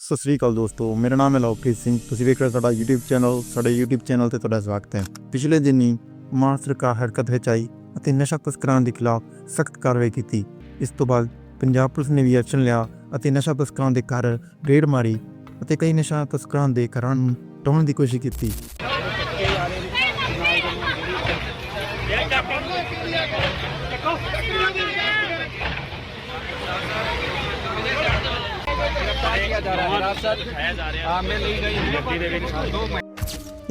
ਸਤਿ ਸ੍ਰੀ ਅਕਾਲ ਦੋਸਤੋ, ਮੇਰਾ ਨਾਮ ਹੈ ਲਵਪ੍ਰੀਤ ਸਿੰਘ। ਤੁਸੀਂ ਵੇਖ ਰਹੇ ਹੋ ਸਾਡਾ YouTube ਚੈਨਲ ਸਾਡੇ YouTube ਚੈਨਲ ਤੇ ਤੁਹਾਡਾ ਸਵਾਗਤ ਹੈ। ਪਿਛਲੇ ਦਿਨੀ ਮਾਨ ਸਰਕਾਰ ਹਰਕਤ ਵਿੱਚ ਆਈ ਅਤੇ ਨਸ਼ਾ ਤਸਕਰਾਂ ਦੇ ਖਿਲਾਫ ਸਖਤ ਕਾਰਵਾਈ ਕੀਤੀ। ਇਸ ਤੋਂ ਬਾਅਦ ਪੰਜਾਬ ਪੁਲਿਸ ਨੇ ਵੀ ਐਕਸ਼ਨ ਲਿਆ ਅਤੇ ਨਸ਼ਾ ਤਸਕਰਾਂ ਦੇ ਘਰ ਰੇਡ ਮਾਰੀ ਅਤੇ ਕਈ ਨਸ਼ਾ ਤਸਕਰਾਂ ਦੇ ਘਰਾਂ ਨੂੰ ਟੋਣ ਦੀ ਕੋਸ਼ਿਸ਼ ਕੀਤੀ। ਇਹ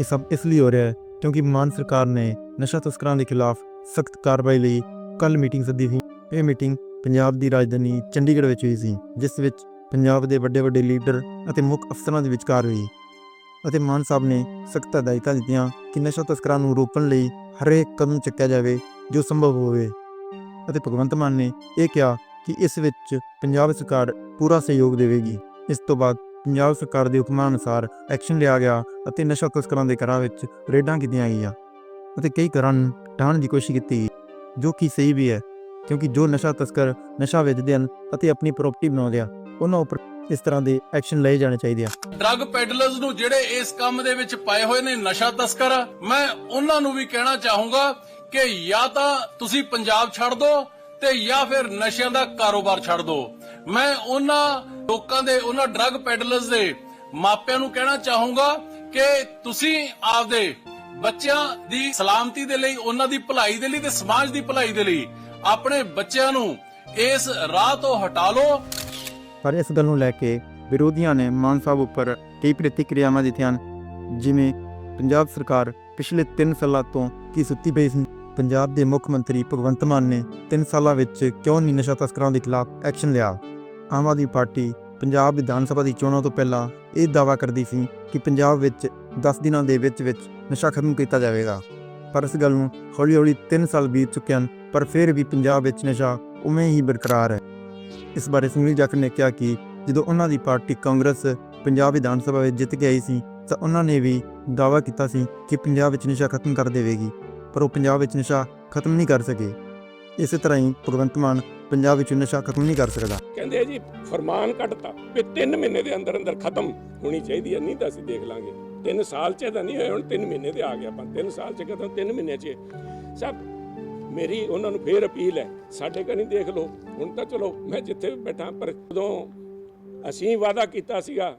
ਸਭ ਇਸ ਲਈ ਹੋ ਰਿਹਾ ਹੈ ਕਿਉਂਕਿ ਮਾਨ ਸਰਕਾਰ ਨੇ ਨਸ਼ਾ ਤਸਕਰਾਂ ਦੇ ਖਿਲਾਫ ਸਖਤ ਕਾਰਵਾਈ ਲਈ ਕੱਲ ਮੀਟਿੰਗ ਸੱਦੀ ਸੀ। ਇਹ ਮੀਟਿੰਗ ਪੰਜਾਬ ਦੀ ਰਾਜਧਾਨੀ ਚੰਡੀਗੜ੍ਹ ਵਿੱਚ ਹੋਈ ਸੀ, ਜਿਸ ਵਿੱਚ ਪੰਜਾਬ ਦੇ ਵੱਡੇ ਵੱਡੇ ਲੀਡਰ ਅਤੇ ਮੁੱਖ ਅਫਸਰਾਂ ਦੇ ਵਿਚਕਾਰ ਹੋਈ ਅਤੇ ਮਾਨ ਸਾਹਿਬ ਨੇ ਸਖਤ ਹਦਾਇਤਾਂ ਦਿੱਤੀਆਂ ਕਿ ਨਸ਼ਾ ਤਸਕਰਾਂ ਨੂੰ ਰੋਕਣ ਲਈ ਹਰੇਕ ਕਦਮ ਚੁੱਕਿਆ ਜਾਵੇ ਜੋ ਸੰਭਵ ਹੋਵੇ। ਅਤੇ ਭਗਵੰਤ ਮਾਨ ਨੇ ਇਹ ਕਿਹਾ ਕਿ ਇਸ ਵਿੱਚ ਪੰਜਾਬ ਸਰਕਾਰ ਪੂਰਾ ਸਹਿਯੋਗ ਦੇਵੇਗੀ। ਇਸ ਤੋਂ ਬਾਅਦ ਪੰਜਾਬ ਸਰਕਾਰ ਦੇ ਹੁਕਮਾਂ ਅਨੁਸਾਰ ਐਕਸ਼ਨ ਲਿਆ ਗਿਆ ਅਤੇ ਨਸ਼ਾ ਤਸਕਰਾਂ ਦੇ ਘਰਾਂ ਵਿੱਚ ਰੇਡਾਂ ਕੀਤੀਆਂ ਗਈਆਂ ਅਤੇ ਕਈ ਘਰਾਂ ਨੂੰ ਢਾਹਣ ਦੀ ਕੋਸ਼ਿਸ਼ ਕੀਤੀ ਗਈ, ਜੋ ਕਿ ਸਹੀ ਵੀ ਹੈ ਕਿਉਂਕਿ ਜੋ ਨਸ਼ਾ ਤਸਕਰ ਨਸ਼ਾ ਵੇਚਦੇ ਹਨ ਅਤੇ ਆਪਣੀ ਪ੍ਰਾਪਰਟੀ ਬਣਾਉਂਦੇ ਆ ਉਹਨਾਂ ਉੱਪਰ ਇਸ ਤਰ੍ਹਾਂ ਦੇ ਐਕਸ਼ਨ ਲਏ ਜਾਣੇ ਚਾਹੀਦੇ ਆ। ਡਰੱਗ ਪੈਡਲਰਸ ਨੂੰ ਜਿਹੜੇ ਇਸ ਕੰਮ ਦੇ ਵਿੱਚ ਪਾਏ ਹੋਏ ਨੇ ਨਸ਼ਾ ਤਸਕਰ ਮੈਂ ਉਹਨਾਂ ਨੂੰ ਵੀ ਕਹਿਣਾ ਚਾਹੂੰਗਾ ਕਿ ਜਾਂ ਤਾਂ ਤੁਸੀਂ ਪੰਜਾਬ ਛੱਡ ਦਿਓ ਤੇ ਜਾਂ ਫਿਰ ਨਸ਼ਿਆਂ ਦਾ ਕਾਰੋਬਾਰ ਛੱਡ ਦਿਓ ਮੈਂ ਉਹਨਾਂ ਲੋਕਾਂ ਦੇ, ਉਹਨਾਂ ਡਰੱਗ ਪੈਡਲਰਸ ਦੇ ਮਾਪਿਆਂ ਨੂੰ ਕਹਿਣਾ ਚਾਹੂੰਗਾ ਕਿ ਤੁਸੀਂ ਆਪਦੇ ਬੱਚਿਆਂ ਦੀ ਸਲਾਮਤੀ ਦੇ ਲਈ, ਉਹਨਾਂ ਦੀ ਭਲਾਈ ਦੇ ਲਈ ਤੇ ਸਮਾਜ ਦੀ ਭਲਾਈ ਦੇ ਲਈ ਆਪਣੇ ਬੱਚਿਆਂ ਨੂੰ ਇਸ ਰਾਹ ਤੋਂ ਹਟਾ ਲਓ ਪਰ ਇਸ ਗੱਲ ਨੂੰ ਲੈ ਕੇ ਵਿਰੋਧੀਆਂ ਨੇ ਮਾਨ ਸਾਹਿਬ ਉੱਪਰ ਕਈ ਪ੍ਰਤੀਕਿਰਿਆਵਾਂ ਦਿੱਤੀਆਂ ਹਨ। ਜਿਵੇਂ ਪੰਜਾਬ ਸਰਕਾਰ ਪਿਛਲੇ 3 ਸਾਲਾਂ ਤੋਂ ਕੀ ਸੁੱਤੀ ਪਈ ਸੀ ਪੰਜਾਬ ਦੇ ਮੁੱਖ ਮੰਤਰੀ ਭਗਵੰਤ ਮਾਨ ਨੇ 3 ਸਾਲਾਂ ਵਿੱਚ ਕਿਉਂ ਨਹੀਂ ਨਸ਼ਾ ਤਸਕਰਾਂ ਦੇ ਖਿਲਾਫ ਐਕਸ਼ਨ ਲਿਆ? ਆਮ ਆਦਮੀ ਪਾਰਟੀ ਪੰਜਾਬ ਵਿਧਾਨ ਸਭਾ ਦੀ ਚੋਣਾਂ ਤੋਂ ਪਹਿਲਾਂ ਇਹ ਦਾਅਵਾ ਕਰਦੀ ਸੀ ਕਿ ਪੰਜਾਬ ਵਿੱਚ 10 ਦਿਨਾਂ ਦੇ ਵਿੱਚ ਵਿੱਚ ਨਸ਼ਾ ਖਤਮ ਕੀਤਾ ਜਾਵੇਗਾ। ਪਰ ਇਸ ਗੱਲ ਨੂੰ ਹੌਲੀ-ਹੌਲੀ 3 ਸਾਲ ਬੀਤ ਚੁੱਕੇ ਹਨ, ਪਰ ਫਿਰ ਵੀ ਪੰਜਾਬ ਵਿੱਚ ਨਸ਼ਾ ਉਵੇਂ ਹੀ ਬਰਕਰਾਰ ਹੈ। ਇਸ ਬਾਰੇ ਸੁਨੀਲ ਜਾਖੜ ਨੇ ਕਿਹਾ ਕਿ ਜਦੋਂ ਉਹਨਾਂ ਦੀ ਪਾਰਟੀ ਕਾਂਗਰਸ ਪੰਜਾਬ ਵਿਧਾਨ ਸਭਾ ਵਿੱਚ ਜਿੱਤ ਕੇ ਆਈ ਸੀ, ਤਾਂ ਉਹਨਾਂ ਨੇ ਵੀ ਦਾਅਵਾ ਕੀਤਾ ਸੀ ਕਿ ਪੰਜਾਬ ਵਿੱਚ ਨਸ਼ਾ ਖਤਮ ਕਰ ਦੇਵੇਗੀ। ਪਰ ਉਹ ਪੰਜਾਬ ਵਿੱਚ ਨਸ਼ਾ ਖਤਮ ਨਹੀਂ ਕਰ ਸਕੇ। ਇਸੇ ਤਰ੍ਹਾਂ ਹੀ ਭਗਵੰਤ ਮਾਨ ਪੰਜਾਬ ਵਿੱਚ ਨਸ਼ਾ ਖਤਮ ਨਹੀਂ ਕਰ ਸਕਦਾ। ਕਹਿੰਦੇ ਜੀ, ਫਰਮਾਨ ਕੱਢਤਾ ਵੀ 3 ਮਹੀਨੇ ਦੇ ਅੰਦਰ ਅੰਦਰ ਖਤਮ ਹੋਣੀ ਚਾਹੀਦੀ ਹੈ, ਨਹੀਂ ਤਾਂ ਅਸੀਂ ਦੇਖ ਲਾਂਗੇ। 3 ਸਾਲ ਚ ਤਾਂ ਨਹੀਂ ਹੋਇਆ ਹੁਣ 3 ਮਹੀਨੇ ਤੇ ਆ ਗਿਆ ਆਪਾਂ। 3 ਸਾਲ ਚ ਕਦੋਂ 3 ਮਹੀਨੇ ਚ। ਸਭ ਮੇਰੀ ਉਹਨਾਂ ਨੂੰ ਫੇਰ ਅਪੀਲ ਹੈ, ਸਾਡੇ ਕਨੀ ਦੇਖ ਲਓ। ਹੁਣ ਤਾਂ ਚਲੋ, ਮੈਂ ਜਿੱਥੇ ਵੀ ਬੈਠਾ, ਪਰ ਜਦੋਂ ਅਸੀਂ ਵਾਅਦਾ ਕੀਤਾ ਸੀਗਾ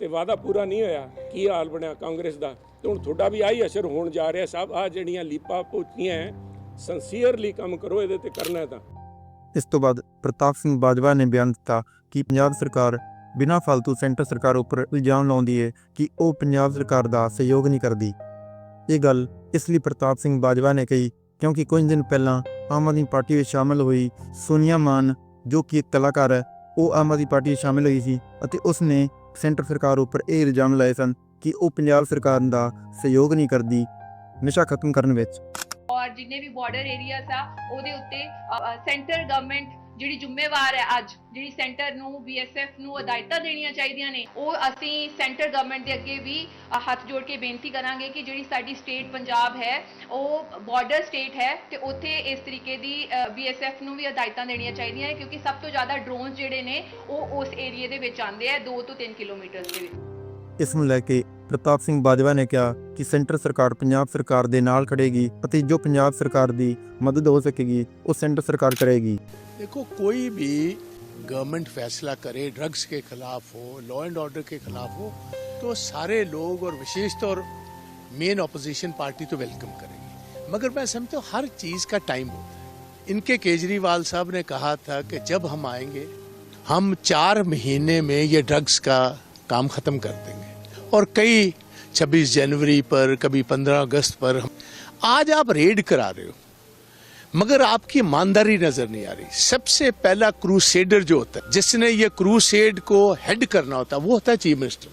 ਤੇ ਵਾਅਦਾ ਪੂਰਾ ਨਹੀਂ ਹੋਇਆ। ਕੀ ਹਾਲ ਬਣਿਆ ਕਾਂਗਰਸ ਦਾ? ਤੇ ਹੁਣ ਤੁਹਾਡਾ ਵੀ ਆਹੀ ਅਸਰ ਹੋਣ ਜਾ ਰਿਹਾ। ਸਭ ਆ ਜਿਹੜੀਆਂ ਲੀਪਾ ਪੋਚੀਆਂ ਸੰਸੀਅਰਲੀ ਕੰਮ ਕਰੋ, ਇਹਦੇ ਤੇ ਕਰਨਾ ਤਾਂ। ਇਸ ਤੋਂ ਬਾਅਦ ਪ੍ਰਤਾਪ ਸਿੰਘ ਬਾਜਵਾ ਨੇ ਬਿਆਨ ਦਿੱਤਾ ਕਿ ਪੰਜਾਬ ਸਰਕਾਰ ਬਿਨਾਂ ਫालतू ਸੈਂਟਰ ਸਰਕਾਰ ਉੱਪਰ ਇਲਜ਼ਾਮ ਲਾਉਂਦੀ ਹੈ ਕਿ ਉਹ ਪੰਜਾਬ ਸਰਕਾਰ ਦਾ ਸਹਿਯੋਗ ਨਹੀਂ ਕਰਦੀ। ਇਹ ਗੱਲ ਇਸ ਲਈ ਪ੍ਰਤਾਪ ਸਿੰਘ ਬਾਜਵਾ ਨੇ ਕਹੀ, ਕਿਉਂਕਿ ਕੁਝ ਦਿਨ ਪਹਿਲਾਂ ਆਮ ਆਦਮੀ ਪਾਰਟੀ ਵਿੱਚ ਸ਼ਾਮਲ ਹੋਈ ਸੋਨੀਆ ਮਾਨ, ਜੋ ਕਿ ਇੱਕ ਕਲਾਕਾਰ ਹੈ, ਉਹ ਆਮ ਆਦਮੀ ਪਾਰਟੀ ਵਿੱਚ ਸ਼ਾਮਲ ਹੋਈ ਸੀ ਅਤੇ ਉਸਨੇ ਸੈਂਟਰ ਸਰਕਾਰ ਉੱਪਰ ਇਹ ਇਲਜ਼ਾਮ ਲਾਏ ਸਨ ਕਿ ਉਹ ਪੰਜਾਬ ਸਰਕਾਰ ਦਾ ਸਹਿਯੋਗ ਨਹੀਂ ਕਰਦੀ, ਨਸ਼ਾ ਖਤਮ ਕਰਨ ਵਿੱਚ। ਔਰ ਜਿੰਨੇ ਵੀ ਬਾਰਡਰ ਏਰੀਆਸ ਆ, ਉਹਦੇ ਉੱਤੇ ਸੈਂਟਰ ਗਵਰਨਮੈਂਟ ਜਿਹੜੀ ਜ਼ਿੰਮੇਵਾਰ ਹੈ ਅੱਜ, ਜਿਹੜੀ ਸੈਂਟਰ ਨੂੰ ਬੀਐਸਐਫ ਨੂੰ ਹਦਾਇਤਾਂ ਦੇਣੀਆਂ ਚਾਹੀਦੀਆਂ ਨੇ, ਉਹ ਅਸੀਂ ਸੈਂਟਰ ਗਵਰਨਮੈਂਟ ਦੇ ਅੱਗੇ ਵੀ ਹੱਥ ਜੋੜ ਕੇ ਬੇਨਤੀ ਕਰਾਂਗੇ ਕਿ ਜਿਹੜੀ ਸਾਡੀ ਸਟੇਟ ਪੰਜਾਬ ਹੈ, ਉਹ ਬਾਰਡਰ ਸਟੇਟ ਹੈ ਤੇ ਉੱਥੇ ਇਸ ਤਰੀਕੇ ਦੀ ਬੀਐਸਐਫ ਨੂੰ ਵੀ ਹਦਾਇਤਾਂ ਦੇਣੀਆਂ ਚਾਹੀਦੀਆਂ ਨੇ, ਕਿਉਂਕਿ ਸਭ ਤੋਂ ਜ਼ਿਆਦਾ ਡਰੋਨਸ ਜਿਹੜੇ ਨੇ, ਉਹ ਉਸ ਏਰੀਆ ਦੇ ਵਿੱਚ ਆਉਂਦੇ ਆ 2 ਤੋਂ 3 ਕਿਲੋਮੀਟਰ ਦੇ ਵਿੱਚ। ਇਸ ਨੂੰ ਲੈ ਕੇ ਪ੍ਰਤਾਪ ਸਿੰਘ ਬਾਜਵਾ ਨੇ ਕਿਹਾ ਕਿ ਸੈਂਟਰ ਸਰਕਾਰ ਪੰਜਾਬ ਸਰਕਾਰ ਦੇ ਨਾਲ ਖੜੇਗੀ ਅਤੇ ਜੋ ਪੰਜਾਬ ਸਰਕਾਰ ਦੀ ਮਦਦ ਹੋ ਸਕੇਗੀ ਉਹ ਸੈਂਟਰ ਸਰਕਾਰ ਕਰੇਗੀ देखो कोई भी गवर्नमेंट फैसला करे ड्रग्स के खिलाफ हो लॉ एंड ऑर्डर के खिलाफ हो तो सारे लोग और विशेष तौर मेन ऑपोजिशन पार्टी तो वेलकम करेंगे मगर मैं समझता हूँ हर चीज का टाइम होता है इनके केजरीवाल साहब ने कहा था कि जब हम आएंगे हम चार महीने में ये ड्रग्स का काम खत्म कर देंगे और कई 26 जनवरी पर, कभी 15 अगस्त पर आज आप रेड करा रहे हो, मगर आपकी ईमानदारी नज़र नहीं आ रही। सबसे पहला क्रूसेडर जो होता है, जिसने ये क्रूसेड को हेड करना होता है, वो होता है चीफ मिनिस्टर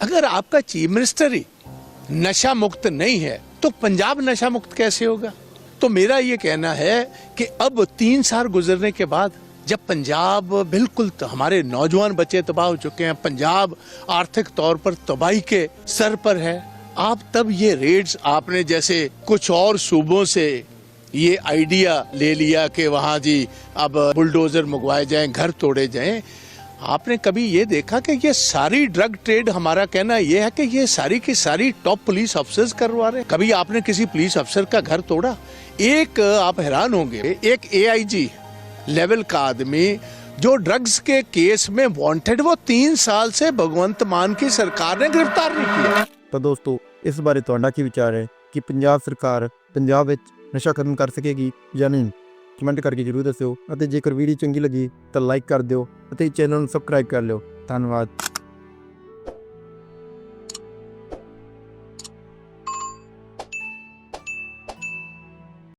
अगर आपका चीफ मिनिस्टर ही नशा मुक्त नहीं है तो पंजाब नशा मुक्त कैसे होगा? तो मेरा ये कहना है कि अब तीन साल गुजरने के बाद जब पंजाब बिल्कुल हमारे नौजवान बच्चे तबाह हो चुके हैं, पंजाब आर्थिक तौर पर तबाही के सर पर है। आप तब ये रेड्स आपने जैसे कुछ और सूबों से ये आइडिया ले लिया कि वहाँ जी अब बुलडोजर मंगवाए जाएँ, घर तोड़े जाएँ। आपने कभी ये देखा कि ये सारी ड्रग ट्रेड हमारा कहना ये है कि ये सारी की सारी टॉप पुलिस अफसर्स करवा रहे कभी आपने किसी पुलिस अफसर का घर तोड़ा? एक आप हैरान होंगे, एक एआईजी लेवल का आदमी जो ड्रग्स के केस में वांटेड वो तीन साल से भगवंत मान की सरकार ने गिरफ्तार नहीं किया ਤਾਂ ਦੋਸਤੋ ਇਸ ਬਾਰੇ ਤੁਹਾਡਾ ਕੀ ਵਿਚਾਰ ਹੈ ਕਿ ਪੰਜਾਬ ਸਰਕਾਰ ਪੰਜਾਬ ਵਿੱਚ ਨਸ਼ਾ ਖਤਮ ਕਰ ਸਕੇਗੀ ਜਾਂ ਨਹੀਂ ਕਮੈਂਟ ਕਰਕੇ ਜਰੂਰ ਦੱਸਿਓ ਅਤੇ ਜੇਕਰ ਵੀਡੀਓ ਚੰਗੀ ਲੱਗੀ ਤਾਂ ਲਾਈਕ ਕਰ ਦਿਓ ਅਤੇ ਚੈਨਲ ਨੂੰ ਸਬਸਕ੍ਰਾਈਬ ਕਰ ਲਿਓ ਧੰਨਵਾਦ